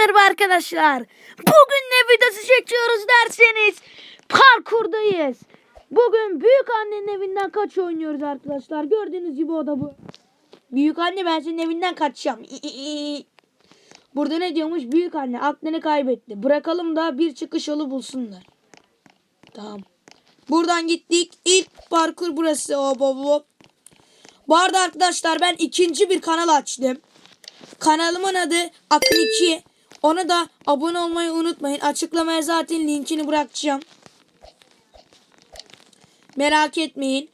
merhaba arkadaşlar. Bugün ne videosu çekiyoruz derseniz parkurdayız. Bugün büyük annenin evinden kaç oynuyoruz arkadaşlar. Gördüğünüz gibi o da bu. Büyük anne ben senin evinden kaçacağım. Burada ne diyormuş büyük anne aklını kaybetti. Bırakalım da bir çıkış yolu bulsunlar. Tamam. Buradan gittik. İlk parkur burası. Hop hop hop. Bu arada arkadaşlar ben ikinci bir kanal açtım. Kanalımın adı Akın 2. Ona da abone olmayı unutmayın. Açıklamaya zaten linkini bırakacağım. Merak etmeyin.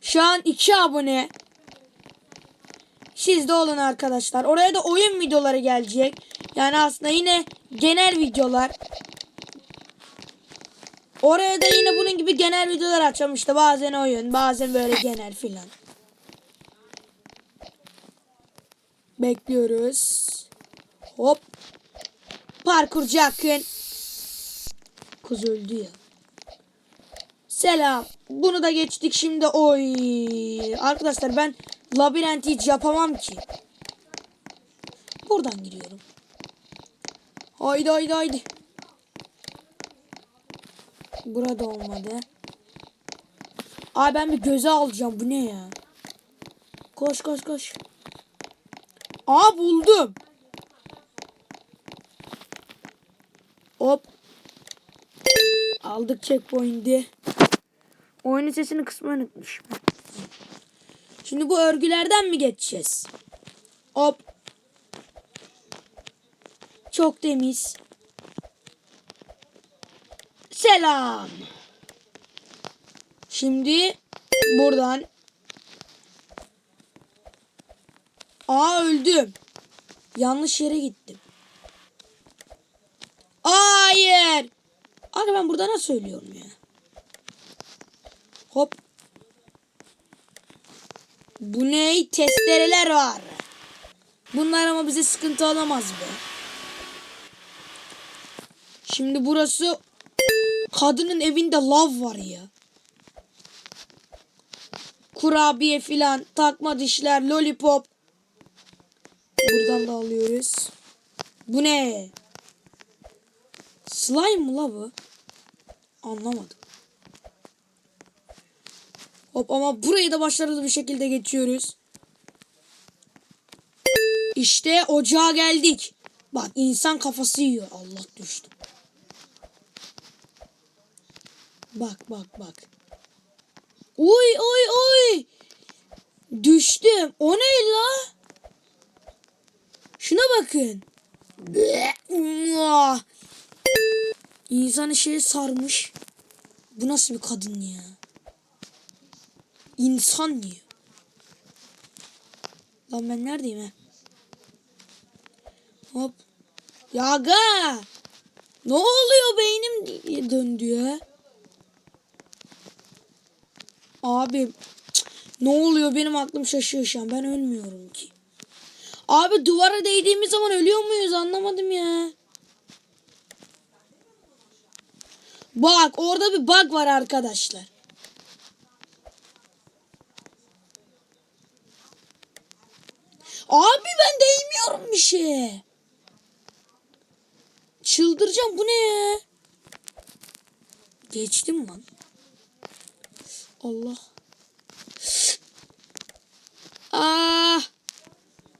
Şu an 2 abone. Siz de olun arkadaşlar. Oraya da oyun videoları gelecek. Yani aslında yine genel videolar. Oraya da yine bunun gibi genel videolar açacağım işte. Bazen oyun, bazen böyle genel filan. Bekliyoruz. Hop. Parkurcu Akın. Kız öldü ya. Selam. Bunu da geçtik şimdi. Oy. Arkadaşlar ben labirenti hiç yapamam ki. Buradan giriyorum. Haydi haydi haydi. Burada olmadı. Ay ben bir göze alacağım. Bu ne ya? Koş koş koş. Aa buldum. Hop. Aldık checkpoint'i. Oyunun sesini kısmayı unutmuşum. Şimdi bu örgülerden mi geçeceğiz? Hop. Çok temiz. Selam. Şimdi buradan Aa öldüm. Yanlış yere gittim. Hayır. Abi ben burada nasıl ölüyorum ya? Hop. Bu ne? Testereler var. Bunlar ama bize sıkıntı olamaz be. Şimdi burası kadının evinde lav var ya. Kurabiye filan, takma dişler, lollipop. Buradan da alıyoruz. Bu ne? Slime mı la? Anlamadım. Hop ama burayı da başarılı bir şekilde geçiyoruz. İşte ocağa geldik. Bak insan kafası yiyor. Allah düştü. Bak bak bak. Oy oy oy. Düştüm. O ne la? Şuna bakın. İnsanı şeye sarmış. Bu nasıl bir kadın ya? İnsan yiyor. Lan ben neredeyim ha? Hop. Yaga. Ne oluyor beynim döndü ya? Abi ne oluyor benim aklım şaşıyor şu an. Ben ölmüyorum ki. Abi duvara değdiğimiz zaman ölüyor muyuz anlamadım ya. Bak orada bir bug var arkadaşlar. Abi ben değmiyorum bir şeye. Çıldıracağım bu ne ya? Geçtim lan. Allah. Ah.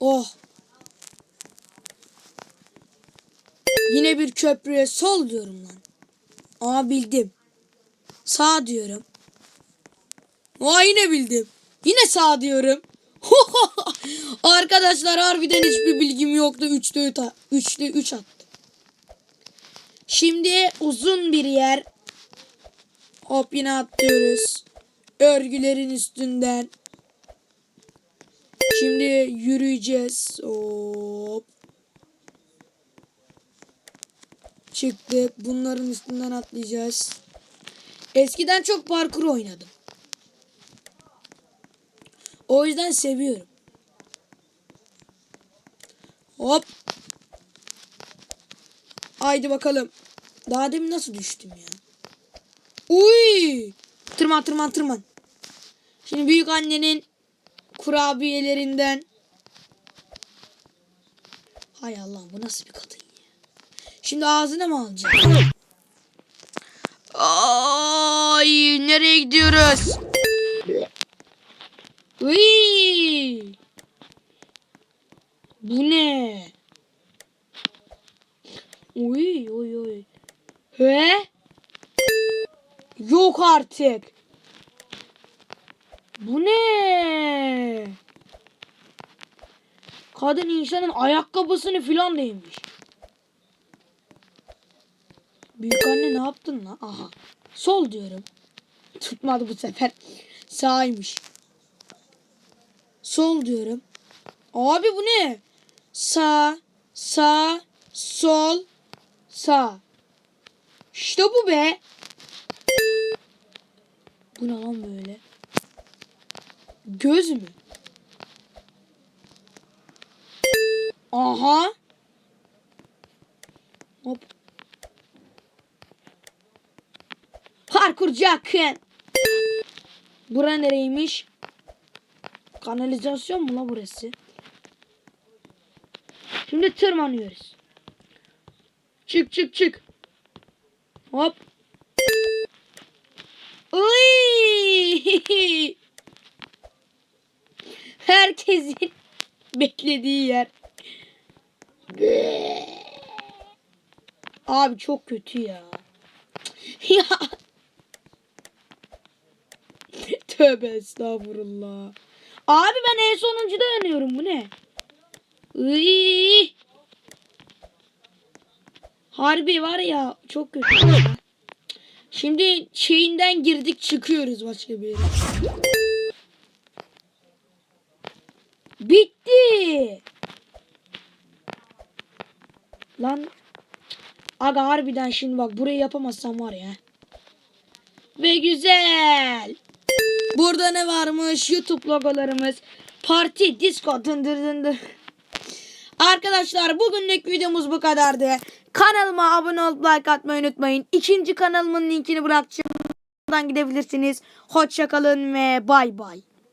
Oh. Yine bir köprüye sol diyorum lan. Aa bildim. Sağ diyorum. Aa yine bildim. Yine sağ diyorum. Arkadaşlar harbiden hiçbir bilgim yoktu. 3'te 3 3'te 3 attı. Şimdi uzun bir yer. Hop yine atlıyoruz. Örgülerin üstünden. Şimdi yürüyeceğiz. Hop. Çıktık. Bunların üstünden atlayacağız. Eskiden çok parkur oynadım. O yüzden seviyorum. Hop. Haydi bakalım. Daha demin nasıl düştüm ya? Uy! Tırman tırman tırman. Şimdi büyük annenin kurabiyelerinden. Hay Allah bu nasıl bir kadın? Şimdi ağzına mı alacaksın? Ay nereye gidiyoruz? Uy! Bu ne? Uy uy uy. He? Yok artık. Bu ne? Kadın insanın ayakkabısını filan değmiş. Büyük anne ne yaptın lan? Aha. Sol diyorum. Tutmadı bu sefer. Sağymış. Sol diyorum. Abi bu ne? Sağ, sağ, sol, sağ. İşte bu be. Bu ne lan böyle? Göz mü? Aha. Hop. Parkurcu Akın. Bura nereymiş? Kanalizasyon mu la burası? Şimdi tırmanıyoruz. Çık çık çık. Hop. Herkesin beklediği yer. Abi çok kötü ya. ya. Tövbe estağfurullah. Abi ben en sonuncuda yanıyorum bu ne? Iy. Harbi var ya çok kötü. Şimdi şeyinden girdik çıkıyoruz başka bir yere. Bitti. Lan. Aga harbiden şimdi bak burayı yapamazsam var ya. Ve güzel. Burada ne varmış? YouTube logolarımız. Parti, disco, dındır dındır. Arkadaşlar bugünlük videomuz bu kadardı. Kanalıma abone olup like atmayı unutmayın. İkinci kanalımın linkini bırakacağım. Oradan gidebilirsiniz. Hoşçakalın ve bay bay.